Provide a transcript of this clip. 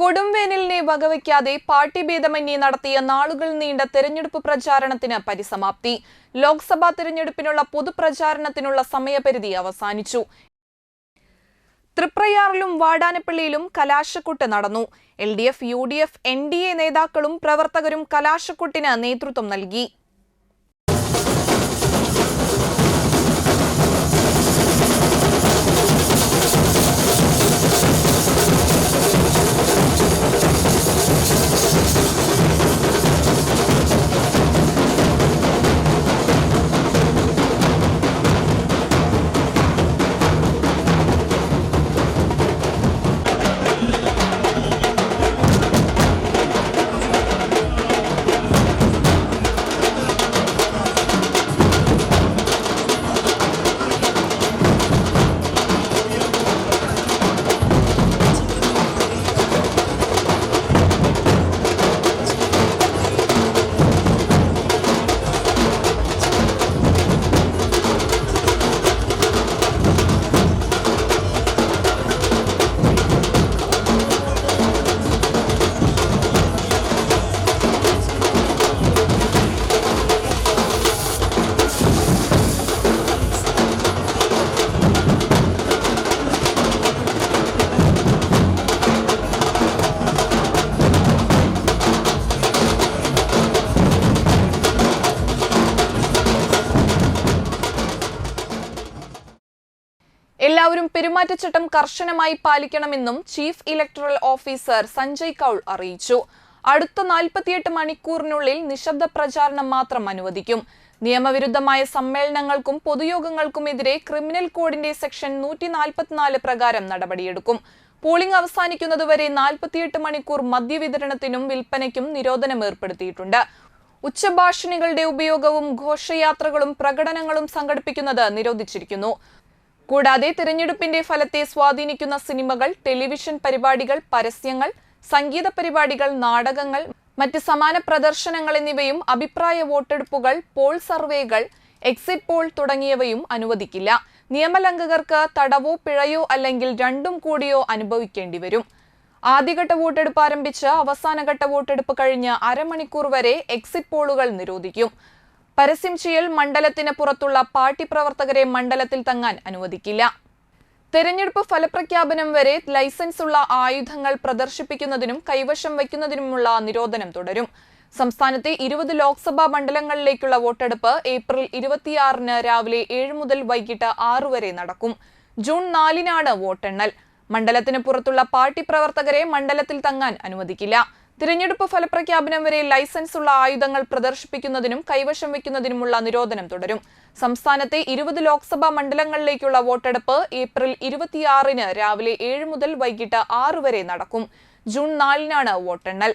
കൊടുംവേനലിനെ വകവയ്ക്കാതെ പാർട്ടി ഭേദമന്യേ നടത്തിയ നാളുകൾ നീണ്ട തെരഞ്ഞെടുപ്പ് പ്രചാരണത്തിന് പരിസമാപ്തി. ലോക്സഭാ തെരഞ്ഞെടുപ്പിനുള്ള പൊതുപ്രചാരണത്തിനുള്ള സമയപരിധി അവസാനിച്ചു. തൃപ്രയാറിലും വാടാനപ്പള്ളിയിലും കലാശക്കൊട്ട് നടന്നു. L D F U D F N D A നേതാക്കളും പ്രവർത്തകരും കലാശക്കൊട്ടിന് നേതൃത്വം നൽകി. എല്ലാവരും പെരുമാറ്റച്ചട്ടം കർശനമായി പാലിക്കണമെന്നും chief electoral officer Sanjay Kaul അറിയിച്ചു. അടുത്ത നാൽപ്പത്തിയെട്ട് മണിക്കൂറിനുള്ളിൽ നിശബ്ദ പ്രചാരണം മാത്രം അനുവദിക്കും. നിയമവിരുദ്ധമായ സമ്മേളനങ്ങൾക്കും പൊതുയോഗങ്ങൾക്കുമെതിരെ ക്രിമിനൽ കോഡിന്റെ സെക്ഷൻ നൂറ്റി നാൽപ്പത്തിനാല് പ്രകാരം നടപടിയെടുക്കും. പോളിംഗ് അവസാനിക്കുന്നതുവരെ നാൽപ്പത്തിയെട്ട് മണിക്കൂർ മദ്യവിതരണത്തിനും വിൽപ്പനയ്ക്കും നിരോധനം ഏർപ്പെടുത്തിയിട്ടുണ്ട്. ഉച്ചഭാഷണികളുടെ ഉപയോഗവും ഘോഷയാത്രകളും പ്രകടനങ്ങളും സംഘടിപ്പിക്കുന്നത് നിരോധിച്ചിരിക്കുന്നു. കൂടാതെ തിരഞ്ഞെടുപ്പിന്റെ ഫലത്തെ സ്വാധീനിക്കുന്ന സിനിമകൾ ടെലിവിഷൻ പരിപാടികൾ പരസ്യങ്ങൾ സംഗീത പരിപാടികൾ നാടകങ്ങൾ മറ്റ് സമാന പ്രദർശനങ്ങൾ എന്നിവയും അഭിപ്രായ വോട്ടെടുപ്പുകൾ പോൾ സർവേകൾ എക്സിറ്റ് പോൾ തുടങ്ങിയവയും അനുവദിക്കില്ല. നിയമലംഘകർക്ക് തടവോ പിഴയോ അല്ലെങ്കിൽ രണ്ടും കൂടിയോ അനുഭവിക്കേണ്ടി വരും. ആദ്യഘട്ട വോട്ടെടുപ്പ് ആരംഭിച്ച് അവസാനഘട്ട വോട്ടെടുപ്പ് കഴിഞ്ഞ് അരമണിക്കൂർ വരെ എക്സിറ്റ് പോളുകൾ നിരോധിക്കും. പരസ്യം ചെയ്യൽ മണ്ഡലത്തിന് പുറത്തുള്ള പാർട്ടി പ്രവർത്തകരെ മണ്ഡലത്തിൽ തങ്ങാൻ അനുവദിക്കില്ല. തെരഞ്ഞെടുപ്പ് ഫലപ്രഖ്യാപനം വരെ ലൈസൻസ് ഉള്ള ആയുധങ്ങൾ പ്രദർശിപ്പിക്കുന്നതിനും കൈവശം വയ്ക്കുന്നതിനുമുള്ള നിരോധനം തുടരും. സംസ്ഥാനത്തെ ഇരുപത് ലോക്സഭാ മണ്ഡലങ്ങളിലേക്കുള്ള വോട്ടെടുപ്പ് ഏപ്രിൽ ഇരുപത്തിയാറിന് രാവിലെ ഏഴ് മുതൽ വൈകിട്ട് ആറ് വരെ നടക്കും. ജൂൺ നാലിനാണ് വോട്ടെണ്ണൽ. മണ്ഡലത്തിന് പുറത്തുള്ള പാർട്ടി പ്രവർത്തകരെ മണ്ഡലത്തിൽ തങ്ങാൻ അനുവദിക്കില്ല. തിരഞ്ഞെടുപ്പ് ഫലപ്രഖ്യാപനം വരെ ലൈസൻസ് ഉള്ള ആയുധങ്ങൾ പ്രദർശിപ്പിക്കുന്നതിനും കൈവശം വയ്ക്കുന്നതിനുമുള്ള നിരോധനം തുടരും. സംസ്ഥാനത്തെ ഇരുപത് ലോക്സഭാ മണ്ഡലങ്ങളിലേക്കുള്ള വോട്ടെടുപ്പ് ഏപ്രിൽ ഇരുപത്തിയാറിന് രാവിലെ ഏഴ് മുതൽ വൈകിട്ട് ആറ് വരെ നടക്കും. ജൂൺ നാലിനാണ് വോട്ടെണ്ണൽ.